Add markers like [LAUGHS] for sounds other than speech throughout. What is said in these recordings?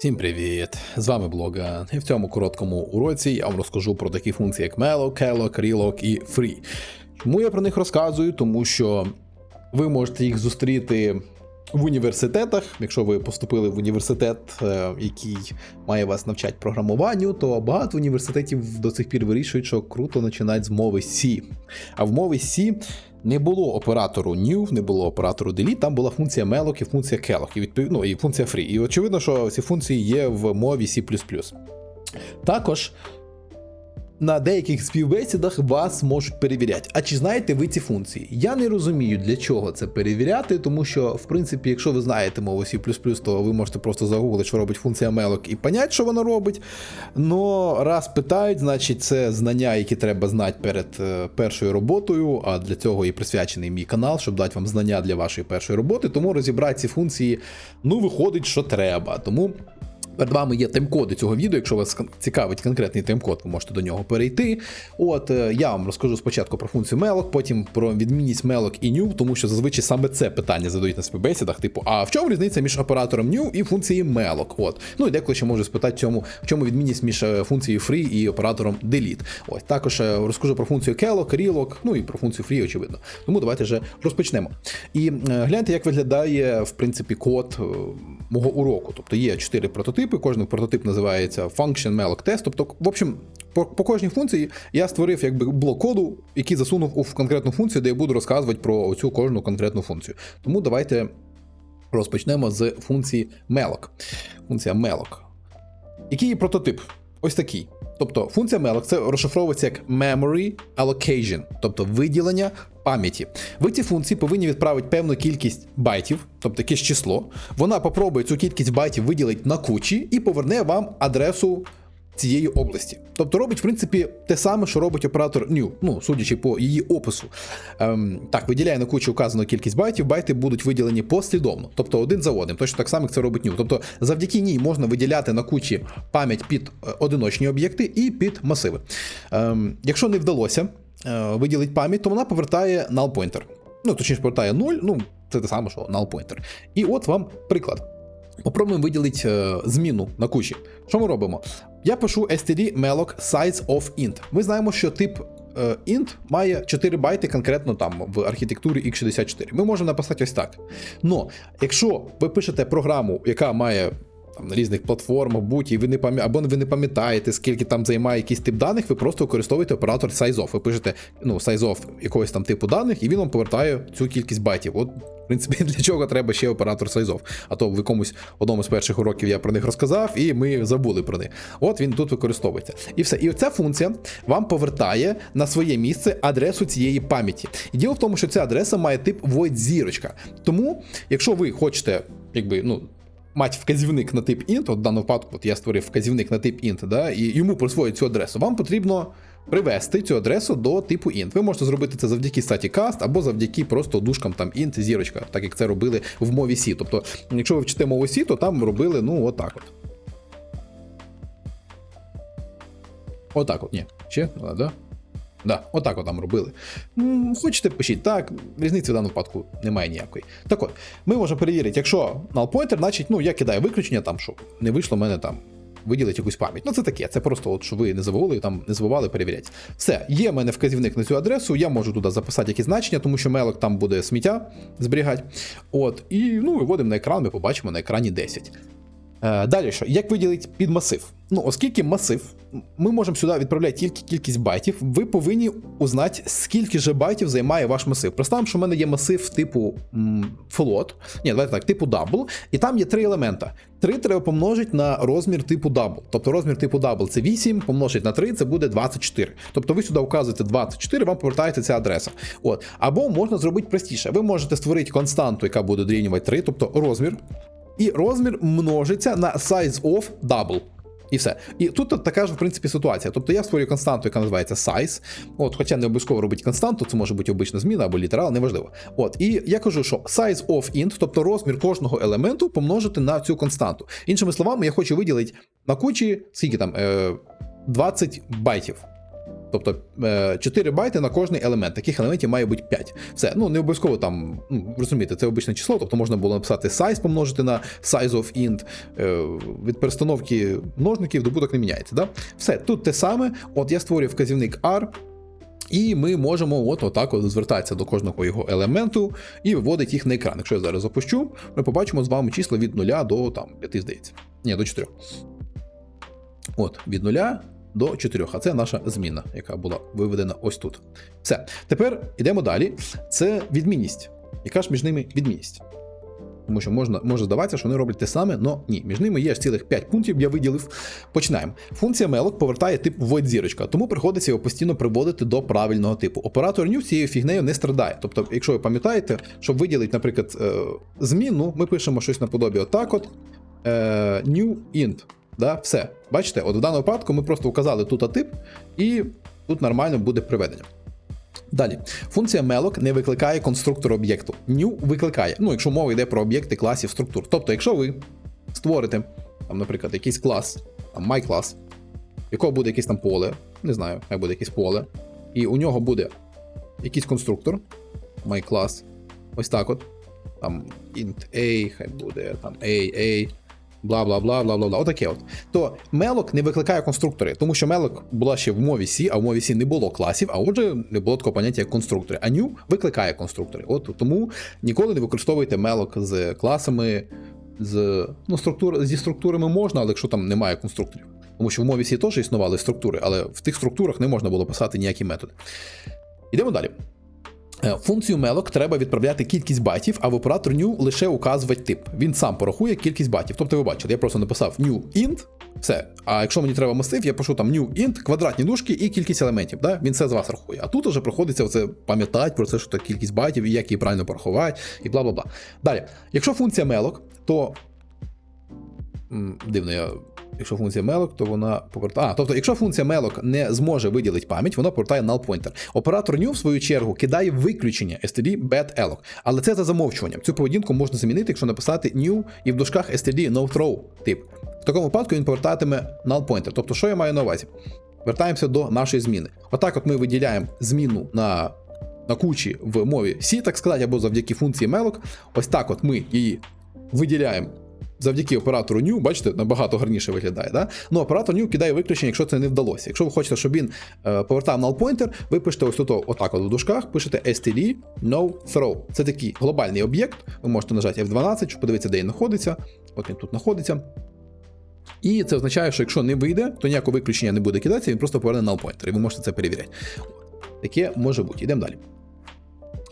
Всім привіт! З вами Блога. І в цьому короткому уроці я вам розкажу про такі функції, як Mellow, Kelloc, Relock і Free. Чому я про них розказую? Тому що ви можете їх зустріти в університетах. Якщо ви поступили в університет, е, який має вас навчати програмуванню, то багато університетів до цих пір вирішують, що круто починати з мови C. А в мові C не було оператору new, не було оператору delete, там була функція malloc і функція kelloc, і відповідно ну, і функція free. І очевидно, що ці функції є в мові C++. Також на деяких співбесідах вас можуть перевіряти. А чи знаєте ви ці функції? Я не розумію, для чого це перевіряти, тому що, в принципі, якщо ви знаєте мову C++, то ви можете просто загуглити, що робить функція melloc і поняти, що вона робить. Но раз питають, значить це знання, які треба знати перед е, першою роботою. А для цього і присвячений мій канал, щоб дати вам знання для вашої першої роботи. Тому розібрати ці функції, ну, виходить, що треба. Тому. Перед вами є тайм-коди цього відео. Якщо вас цікавить конкретний тайм-код, ви можете до нього перейти. От е, я вам розкажу спочатку про функцію melloc, потім про відмінність melloc і new, тому що зазвичай саме це питання задають на співбесідах. Типу, а в чому різниця між оператором new і функцією melloc? От. Ну і деколи ще можу спитати, цьому, в чому відмінність між е, функцією free і оператором delete. Ось також е, розкажу про функцію kelloc, relock, ну і про функцію free, очевидно. Тому давайте вже розпочнемо. І гляньте, як виглядає в принципі код мого уроку. Тобто є чотири прототипи, кожен прототип називається function malloc test. Тобто, в общем, по, по кожній функції я створив якби блок коду, який засунув у конкретну функцію, де я буду розказувати про цю кожну конкретну функцію. Тому давайте розпочнемо з функції malloc. Функція malloc. Який прототип? Ось такий. Тобто функція malloc це розшифровується як memory allocation, тобто виділення пам'яті. Ви ці функції повинні відправити певну кількість байтів, тобто якесь число. Вона попробує цю кількість байтів виділити на кучі і поверне вам адресу цієї області. Тобто робить, в принципі, те саме, що робить оператор new, ну, судячи по її опису. Ем, так, виділяє на кучу указану кількість байтів, байти будуть виділені послідовно, тобто один за одним, точно так само, як це робить new. Тобто завдяки ній можна виділяти на кучі пам'ять під е, одиночні об'єкти і під масиви. Ем, якщо не вдалося е, виділити пам'ять, то вона повертає null pointer. Ну, точніше, повертає 0, ну, це те саме, що null pointer. І от вам приклад. Попробуємо виділити е, зміну на кучі. Що ми робимо? Я пишу std malloc size of int. Ми знаємо, що тип е, int має 4 байти конкретно там в архітектурі x64. Ми можемо написати ось так. Но якщо ви пишете програму, яка має там, на різних платформах, будь і ви не пам'я... або ви не пам'ятаєте, скільки там займає якийсь тип даних, ви просто використовуєте оператор sizeof. Ви пишете ну, sizeof якогось там типу даних, і він вам повертає цю кількість байтів. От, в принципі, [LAUGHS] для чого треба ще оператор sizeof. А то в якомусь одному з перших уроків я про них розказав, і ми забули про них. От він тут використовується. І все. І оця функція вам повертає на своє місце адресу цієї пам'яті. І діло в тому, що ця адреса має тип void зірочка. Тому, якщо ви хочете, якби, ну мати вказівник на тип int, от в даному випадку от я створив вказівник на тип int, да, і йому присвоїть цю адресу, вам потрібно привести цю адресу до типу int. Ви можете зробити це завдяки статі cast або завдяки просто дужкам там int зірочка, так як це робили в мові C. Тобто, якщо ви вчите мову C, то там робили ну отак от. Отак от, ні. Ще? Да? Да, отак там робили. Хочете, пишіть так, різниці в даному випадку немає ніякої. Так от, ми можемо перевірити, якщо null pointer, значить, ну, я кидаю виключення, там, щоб не вийшло в мене там. Виділить якусь пам'ять. Ну, це таке, це просто, от, що ви не забули, там не забували перевіряти. Все, є в мене вказівник на цю адресу, я можу туди записати якісь значення, тому що мелок там буде сміття зберігати. От, і ну, виводимо на екран, ми побачимо на екрані 10. Е, Далі що? Як виділити під масив? Ну, оскільки масив, ми можемо сюди відправляти тільки кількість байтів, ви повинні узнати, скільки же байтів займає ваш масив. Представимо, що в мене є масив типу float, ні, давайте так, типу double, і там є три елемента. Три треба помножити на розмір типу double. Тобто розмір типу double це 8, помножити на 3, це буде 24. Тобто ви сюди вказуєте 24, вам повертається ця адреса. От. Або можна зробити простіше. Ви можете створити константу, яка буде дорівнювати 3, тобто розмір і розмір множиться на size of double. І все. І тут така ж, в принципі, ситуація. Тобто я створюю константу, яка називається size. От, хоча не обов'язково робити константу, це може бути обична зміна або літерал, неважливо. От, і я кажу, що size of int, тобто розмір кожного елементу, помножити на цю константу. Іншими словами, я хочу виділити на кучі, скільки там, е, 20 байтів. Тобто е, 4 байти на кожний елемент. Таких елементів має бути 5. Все, ну не обов'язково там, ну, розумієте, це обичне число, тобто можна було написати size помножити на size of int. Е, від перестановки множників добуток не міняється. Да? Все, тут те саме. От я створюю вказівник R. І ми можемо от отак от звертатися до кожного його елементу і виводити їх на екран. Якщо я зараз запущу, ми побачимо з вами числа від 0 до там, 5, здається. Ні, до 4. От, від 0 до 4. А це наша зміна, яка була виведена ось тут. Все. Тепер йдемо далі. Це відмінність. Яка ж між ними відмінність? Тому що можна, може здаватися, що вони роблять те саме, але ні. Між ними є цілих 5 пунктів, я виділив. Починаємо. Функція malloc повертає тип void зірочка, тому приходиться його постійно приводити до правильного типу. Оператор new цією фігнею не страдає. Тобто, якщо ви пам'ятаєте, щоб виділити, наприклад, е, зміну, ми пишемо щось наподобі отак от е, new int. Да? Все. Бачите, от в даному випадку ми просто вказали тут тип, і тут нормально буде приведення. Далі, функція malloc не викликає конструктор об'єкту. New викликає, ну, якщо мова йде про об'єкти класів структур. Тобто, якщо ви створите, там, наприклад, якийсь клас, там myClass, якого буде якесь там поле, не знаю, хай буде якесь поле, і у нього буде якийсь конструктор, myClass, ось так от, там int a, хай буде там a, a, бла бла бла бла бла бла отаке от. То Melloc не викликає конструктори, тому що Melloc була ще в мові C, а в мові C не було класів, а отже, не було такого поняття як конструктори. А New викликає конструктори. От тому ніколи не використовуйте Melloc з класами, з ну, структур, зі структурами можна, але якщо там немає конструкторів. Тому що в мові C теж існували структури, але в тих структурах не можна було писати ніякі методи. Йдемо далі. Е, Функцію malloc треба відправляти кількість байтів, а в оператор new лише указувати тип. Він сам порахує кількість байтів. Тобто ви бачите, я просто написав new int, все. А якщо мені треба масив, я пишу там new int, квадратні дужки і кількість елементів. Да? Він все з вас рахує. А тут вже приходиться це пам'ятати про це, що таке кількість байтів і як її правильно порахувати, і бла бла бла. Далі, якщо функція malloc, то Дивно, я. Якщо функція malloc, то вона повертає. А, тобто, якщо функція malloc не зможе виділити пам'ять, вона повертає null pointer. Оператор new, в свою чергу, кидає виключення std bad alloc. Але це за замовчуванням. Цю поведінку можна замінити, якщо написати new і в дужках std no throw тип. В такому випадку він повертатиме null pointer. Тобто, що я маю на увазі? Вертаємося до нашої зміни. Отак, от ми виділяємо зміну на. На кучі в мові C, так сказати, або завдяки функції malloc. Ось так от ми її виділяємо завдяки оператору new, бачите, набагато гарніше виглядає. Да? Ну, оператор new кидає виключення, якщо це не вдалося. Якщо ви хочете, щоб він е, повертав null pointer, ви пишете ось тут, отак от в дужках, пишете std no throw. Це такий глобальний об'єкт. Ви можете нажати F12, щоб подивитися, де він знаходиться. От він тут знаходиться. І це означає, що якщо не вийде, то ніякого виключення не буде кидатися, він просто поверне null pointer, і ви можете це перевіряти. Таке може бути. Йдемо далі.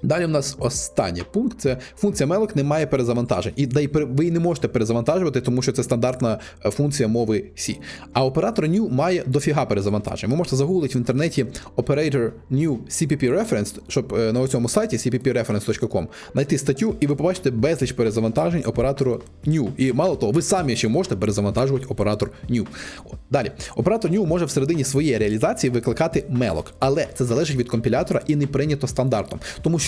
Далі в нас останній пункт це функція malloc не має перезавантажень. І да й ви не можете перезавантажувати, тому що це стандартна е, функція мови C. А оператор new має дофіга перезавантажень. Ви можете загуглити в інтернеті operator new CPP reference, щоб е, на цьому сайті cppreference.com знайти статтю, і ви побачите безліч перезавантажень оператору new. І мало того, ви самі ще можете перезавантажувати оператор new. Далі, оператор new може всередині своєї реалізації викликати malloc, але це залежить від компілятора і не прийнято стандартом. Тому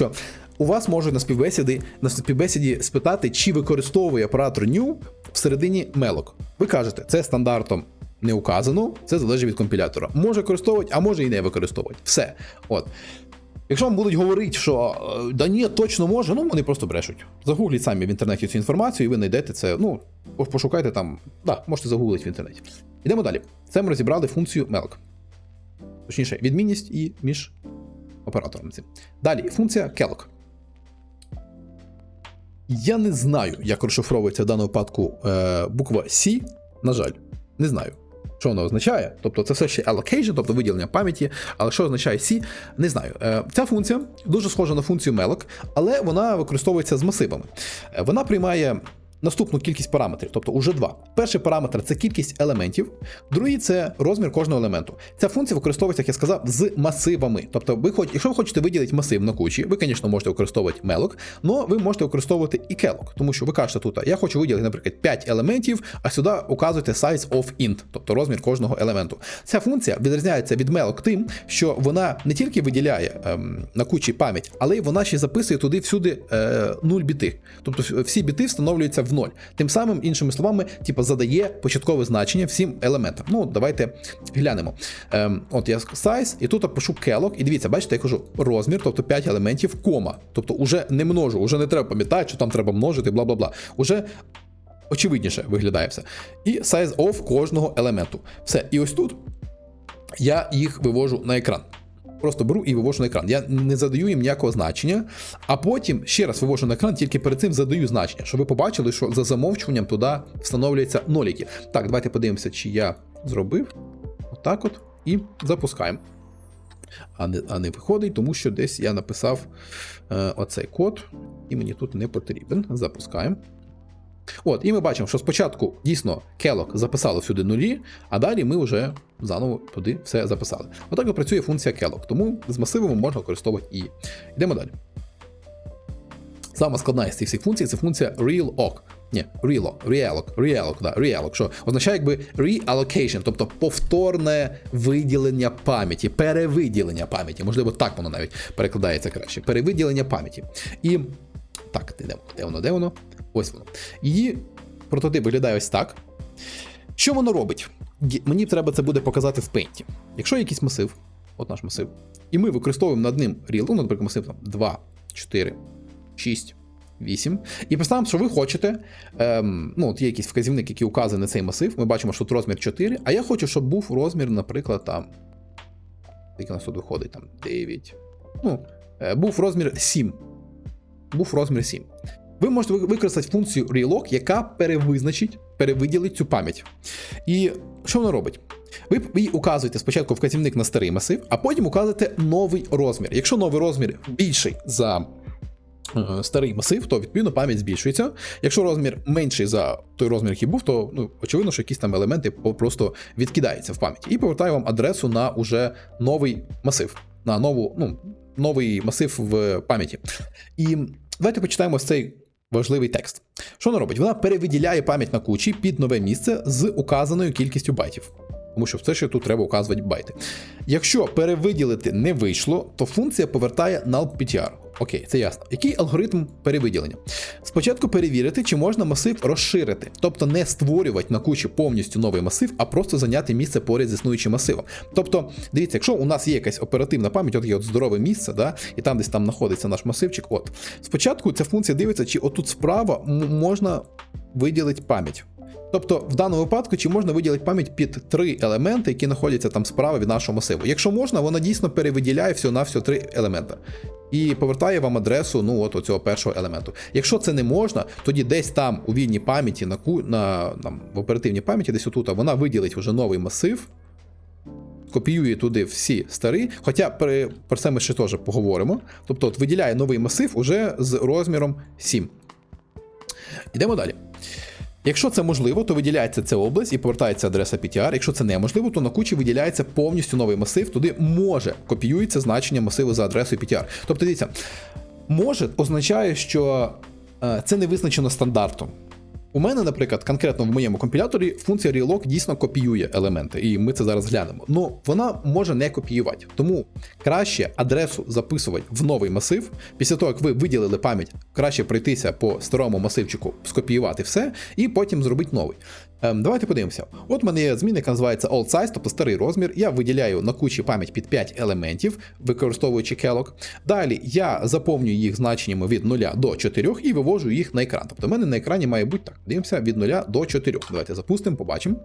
у вас можуть на співбесіді на співбесіді спитати, чи використовує оператор new всередині malloc. Ви кажете, це стандартом не указано, це залежить від компілятора. Може використовувати, а може і не використовувати. Все. От. Якщо вам будуть говорити, що е, да ні, точно може, ну вони просто брешуть. Загугліть самі в інтернеті цю інформацію, і ви знайдете це. Ну, пошукайте там, да, можете загуглити в інтернеті. Йдемо далі. Це ми розібрали функцію malloc. Точніше, відмінність і між оператором цим. Далі, функція kelloc. Я не знаю, як розшифровується в даному випадку е, буква C. На жаль, не знаю. Що воно означає? Тобто це все ще allocation, тобто виділення пам'яті, але що означає C, не знаю. Е, ця функція дуже схожа на функцію malloc, але вона використовується з масивами. Е, вона приймає наступну кількість параметрів, тобто уже два. Перший параметр це кількість елементів, другий це розмір кожного елементу. Ця функція використовується, як я сказав, з масивами. Тобто, ви хоч, якщо ви хочете виділити масив на кучі, ви, звісно, можете використовувати malloc, але ви можете використовувати і kelloc, тому що ви кажете тут, я хочу виділити, наприклад, 5 елементів, а сюди указуєте size of int, тобто розмір кожного елементу. Ця функція відрізняється від malloc тим, що вона не тільки виділяє ем, на кучі пам'ять, але й вона ще записує туди всюди е, 0 біти. Тобто всі біти встановлюються в в ноль. Тим самим, іншими словами, типу, задає початкове значення всім елементам. Ну, давайте глянемо. Ем, от я size, і тут я пишу келок, і дивіться, бачите, я кажу розмір, тобто 5 елементів, кома. Тобто, уже не множу, уже не треба пам'ятати, що там треба множити, бла бла бла. Уже очевидніше виглядає все. І size of кожного елементу. Все. І ось тут я їх вивожу на екран. Просто беру і вивожу на екран. Я не задаю їм ніякого значення, а потім ще раз вивожу на екран, тільки перед цим задаю значення, щоб ви побачили, що за замовчуванням туди встановлюються ноліки. Так, давайте подивимося, чи я зробив. Отак от. І запускаємо. А не, а не виходить, тому що десь я написав е, оцей код, і мені тут не потрібен. Запускаємо. От, і ми бачимо, що спочатку дійсно келок записало сюди нулі, а далі ми вже заново туди все записали. Отак от працює функція келок, тому з масивами можна використовувати і. Йдемо далі. Сама складна із цих всіх функцій це функція realloc. Ні, realloc, realloc, realloc, да, realloc, що означає якби reallocation, тобто повторне виділення пам'яті, перевиділення пам'яті. Можливо, так воно навіть перекладається краще. Перевиділення пам'яті. І так, де воно, де воно, де воно? Ось воно. Її прототип виглядає ось так. Що воно робить? Мені треба це буде показати в Paint. Якщо є якийсь масив, от наш масив, і ми використовуємо над ним ріл, ну, наприклад, масив там 2, 4, 6, 8. І представимо, що ви хочете, ем, ну, от є якийсь вказівник, який указаний на цей масив. Ми бачимо, що тут розмір 4, а я хочу, щоб був розмір, наприклад, там. Який у нас тут виходить, там 9. Ну, е, був розмір 7. Був розмір 7. Ви можете використати функцію relock, яка перевизначить, перевиділить цю пам'ять. І що вона робить? Ви, ви указуєте спочатку вказівник на старий масив, а потім указуєте новий розмір. Якщо новий розмір більший за е, старий масив, то відповідно пам'ять збільшується. Якщо розмір менший за той розмір, який був, то ну, очевидно, що якісь там елементи просто відкидаються в пам'яті і повертає вам адресу на уже новий масив, на нову, ну, новий масив в пам'яті. І давайте почитаємо цей важливий текст. Що вона робить? Вона перевиділяє пам'ять на кучі під нове місце з указаною кількістю байтів. Тому що все, що тут треба указувати байти. Якщо перевиділити не вийшло, то функція повертає null PTR. Окей, це ясно. Який алгоритм перевиділення? Спочатку перевірити, чи можна масив розширити, тобто не створювати на кучі повністю новий масив, а просто зайняти місце поряд з існуючим масивом. Тобто, дивіться, якщо у нас є якась оперативна пам'ять, от є от здорове місце, да, і там десь там знаходиться наш масивчик. От спочатку ця функція дивиться, чи отут справа можна виділити пам'ять. Тобто, в даному випадку, чи можна виділити пам'ять під три елементи, які знаходяться там справа від нашого масиву. Якщо можна, вона дійсно перевиділяє всього на всього три елемента. І повертає вам адресу ну, от цього першого елементу. Якщо це не можна, тоді десь там у вільній пам'яті, на, на там, в оперативній пам'яті, десь отут, вона виділить вже новий масив, копіює туди всі старі. Хоча при, про це ми ще теж поговоримо. Тобто, от виділяє новий масив уже з розміром 7. Йдемо далі. Якщо це можливо, то виділяється ця область і повертається адреса PTR. Якщо це неможливо, то на кучі виділяється повністю новий масив. Туди може копіюється значення масиву за адресою PTR. Тобто, дивіться, може означає, що е, це не визначено стандартом. У мене, наприклад, конкретно в моєму компіляторі функція relock дійсно копіює елементи, і ми це зараз глянемо. Ну вона може не копіювати. Тому краще адресу записувати в новий масив. Після того, як ви виділили пам'ять, краще пройтися по старому масивчику, скопіювати все, і потім зробити новий. Ем, давайте подивимося. От в мене є зміна, яка називається old size, тобто старий розмір. Я виділяю на кучі пам'ять під 5 елементів, використовуючи келок. Далі я заповнюю їх значеннями від 0 до 4 і вивожу їх на екран. Тобто в мене на екрані має бути так. Дивимося від 0 до 4. Давайте запустимо, побачимо.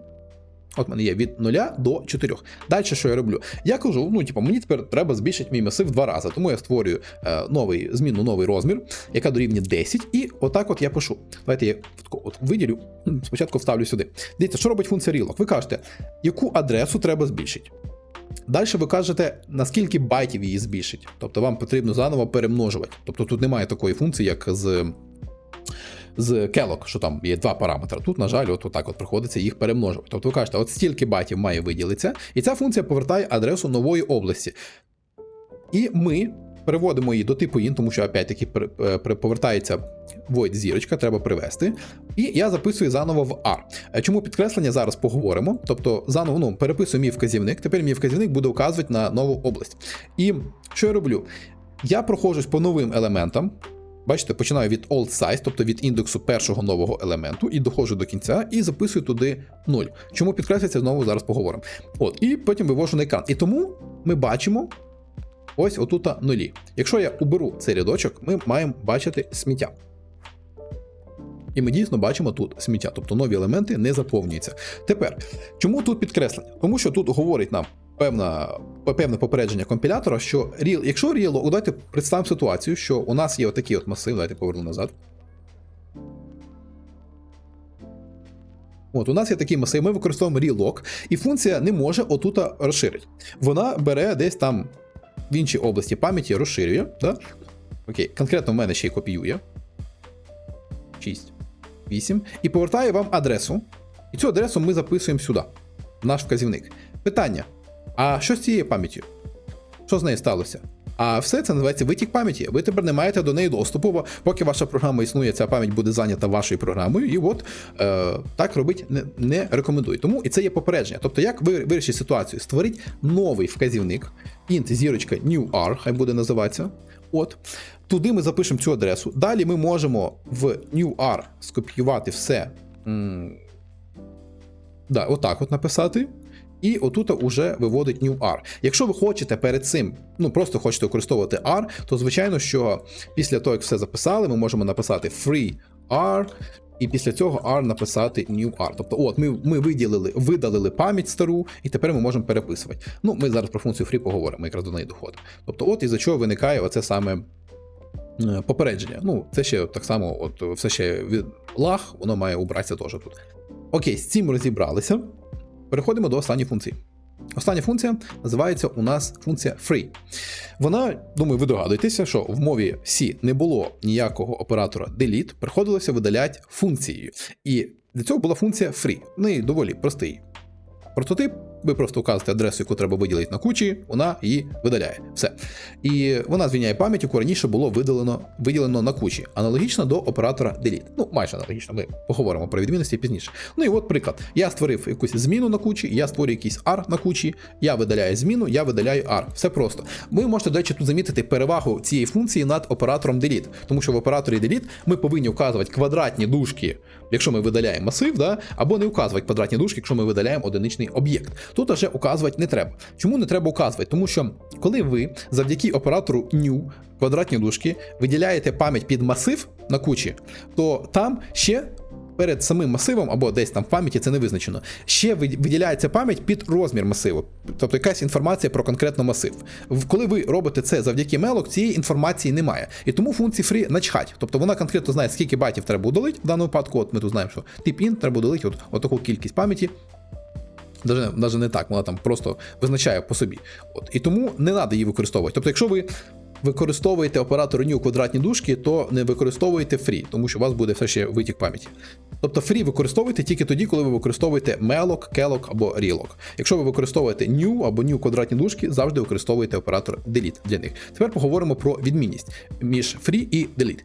От мене є від 0 до 4. Далі що я роблю? Я кажу, ну типу, мені тепер треба збільшити мій масив два рази. Тому я створюю е, новий зміну, новий розмір, яка дорівнює 10, і отак от я пишу. Давайте я от виділю. Спочатку вставлю сюди. Дивіться, що робить функція relock? Ви кажете, яку адресу треба збільшити. Далі ви кажете, наскільки байтів її збільшить. Тобто вам потрібно заново перемножувати. Тобто тут немає такої функції, як з. З келок, що там є два параметри. Тут, на жаль, от так от приходиться їх перемножувати. Тобто ви кажете, от стільки байтів має виділитися, і ця функція повертає адресу нової області. І ми переводимо її до типу int, тому що опять-таки е, повертається void зірочка, треба привести. І я записую заново в R. Е, Чому підкреслення зараз поговоримо? Тобто заново ну, переписую мій вказівник. Тепер мій вказівник буде вказувати на нову область. І що я роблю? Я проходжусь по новим елементам. Бачите, починаю від old size, тобто від індексу першого нового елементу, і доходжу до кінця і записую туди 0. Чому підкреслюється, знову зараз поговоримо. От, і потім вивожу на екран. І тому ми бачимо ось отут нулі. Якщо я уберу цей рядочок, ми маємо бачити сміття. І ми дійсно бачимо тут сміття, тобто нові елементи не заповнюються. Тепер, чому тут підкреслення? Тому що тут говорить нам певна, певне попередження компілятора, що real, якщо real, давайте представимо ситуацію, що у нас є отакий от масив, давайте поверну назад. От, у нас є такий масив, ми використовуємо relog, і функція не може отут розширити. Вона бере десь там в іншій області пам'яті, розширює. Да? Окей, конкретно в мене ще й копіює. 6, 8. І повертає вам адресу. І цю адресу ми записуємо сюди, в наш вказівник. Питання: а що з цією пам'яттю? Що з нею сталося? А все це називається витік пам'яті. Ви тепер не маєте до неї доступу, бо поки ваша програма існує, ця пам'ять буде зайнята вашою програмою, і от е, так робити не, не рекомендую. Тому і це є попередження. Тобто, як ви вирішите ситуацію? Створіть новий вказівник, int зірочка new r, хай буде називатися. От. Туди ми запишемо цю адресу. Далі ми можемо в new.r скопіювати все. М, да, отак от написати. І отут уже виводить new R. Якщо ви хочете перед цим, ну просто хочете використовувати R, то звичайно, що після того, як все записали, ми можемо написати free R, і після цього R написати new R. Тобто, от ми, ми виділили, видалили пам'ять стару, і тепер ми можемо переписувати. Ну, ми зараз про функцію free поговоримо, якраз до неї доходимо. Тобто, от із-за чого виникає оце саме. е, Попередження. Ну, це ще так само, от все ще від лаг, воно має убратися теж тут. Окей, з цим розібралися. Переходимо до останньої функції. Остання функція називається у нас функція free. Вона, думаю, ви догадуєтеся, що в мові C не було ніякого оператора delete, приходилося видаляти функцією. І для цього була функція free. В неї доволі простий прототип. Ви просто вказуєте адресу, яку треба виділити на кучі, вона її видаляє. Все. І вона звільняє пам'ять, яку раніше було видалено, виділено на кучі, аналогічно до оператора delete. Ну, майже аналогічно, ми поговоримо про відмінності пізніше. Ну і от приклад. Я створив якусь зміну на кучі, я створюю якийсь R на кучі, я видаляю зміну, я видаляю R. Все просто. Ви можете, до речі, тут замітити перевагу цієї функції над оператором delete, тому що в операторі delete ми повинні вказувати квадратні дужки, якщо ми видаляємо масив, да? або не вказувати квадратні дужки, якщо ми видаляємо одиничний об'єкт. Тут вже указувати не треба. Чому не треба указувати? Тому що коли ви завдяки оператору new квадратні дужки виділяєте пам'ять під масив на кучі, то там ще. Перед самим масивом, або десь там в пам'яті це не визначено, ще виділяється пам'ять під розмір масиву, тобто якась інформація про конкретно масив. Коли ви робите це завдяки melloc, цієї інформації немає. І тому функції free начхать. Тобто вона конкретно знає, скільки байтів треба удалити. В даному випадку, от ми тут знаємо, що тип int треба удалити от, от таку кількість пам'яті. Даже, даже не так, вона там просто визначає по собі. От. І тому не треба її використовувати. Тобто, якщо ви використовуєте оператор new квадратні дужки, то не використовуйте free, тому що у вас буде все ще витік пам'яті. Тобто free використовуйте тільки тоді, коли ви використовуєте malloc, kelloc або relloc. Якщо ви використовуєте new або new квадратні дужки, завжди використовуйте оператор delete для них. Тепер поговоримо про відмінність між free і delete.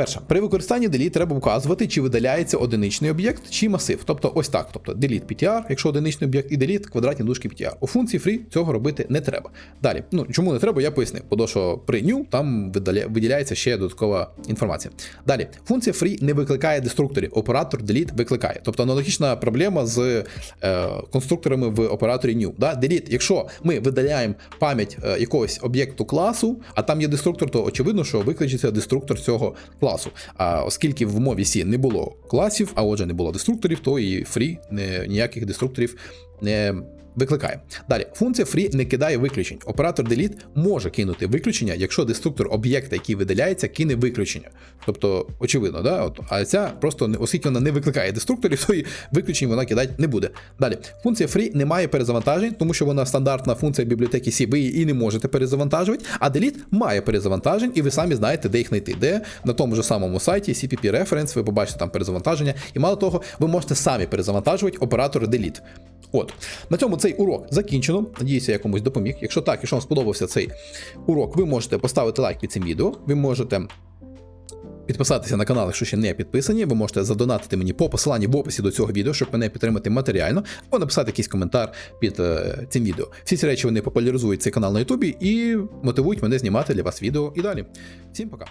Перше, при використанні delete треба вказувати, чи видаляється одиничний об'єкт, чи масив. Тобто ось так. Тобто delete PTR, якщо одиничний об'єкт, і delete квадратні дужки PTR. У функції free цього робити не треба. Далі, ну чому не треба, я пояснив, бо що при new там виділяється ще додаткова інформація. Далі, функція free не викликає деструкторів. Оператор delete викликає. Тобто аналогічна проблема з е, конструкторами в операторі new. Да? Delete, якщо ми видаляємо пам'ять е, якогось об'єкту класу, а там є деструктор, то очевидно, що викличеться деструктор цього класу. А оскільки в мові C не було класів, а отже не було деструкторів, то і не, ніяких деструкторів не викликає. Далі, функція free не кидає виключень. Оператор delete може кинути виключення, якщо деструктор об'єкта, який видаляється, кине виключення. Тобто, очевидно, да? От, а ця просто оскільки вона не викликає деструкторів, [LAUGHS] то і виключень вона кидати не буде. Далі, функція free не має перезавантажень, тому що вона стандартна функція бібліотеки C, ви її і не можете перезавантажувати, а delete має перезавантажень, і ви самі знаєте, де їх знайти. Де на тому ж самому сайті CPP Reference, ви побачите там перезавантаження, і мало того, ви можете самі перезавантажувати оператор delete. От на цьому цей урок закінчено. Надіюся, я комусь допоміг. Якщо так, якщо вам сподобався цей урок, ви можете поставити лайк під цим відео. Ви можете підписатися на канал, якщо ще не підписані. Ви можете задонатити мені по посиланні в описі до цього відео, щоб мене підтримати матеріально, або написати якийсь коментар під е, цим відео. Всі ці речі вони популяризують цей канал на Ютубі і мотивують мене знімати для вас відео і далі. Всім пока.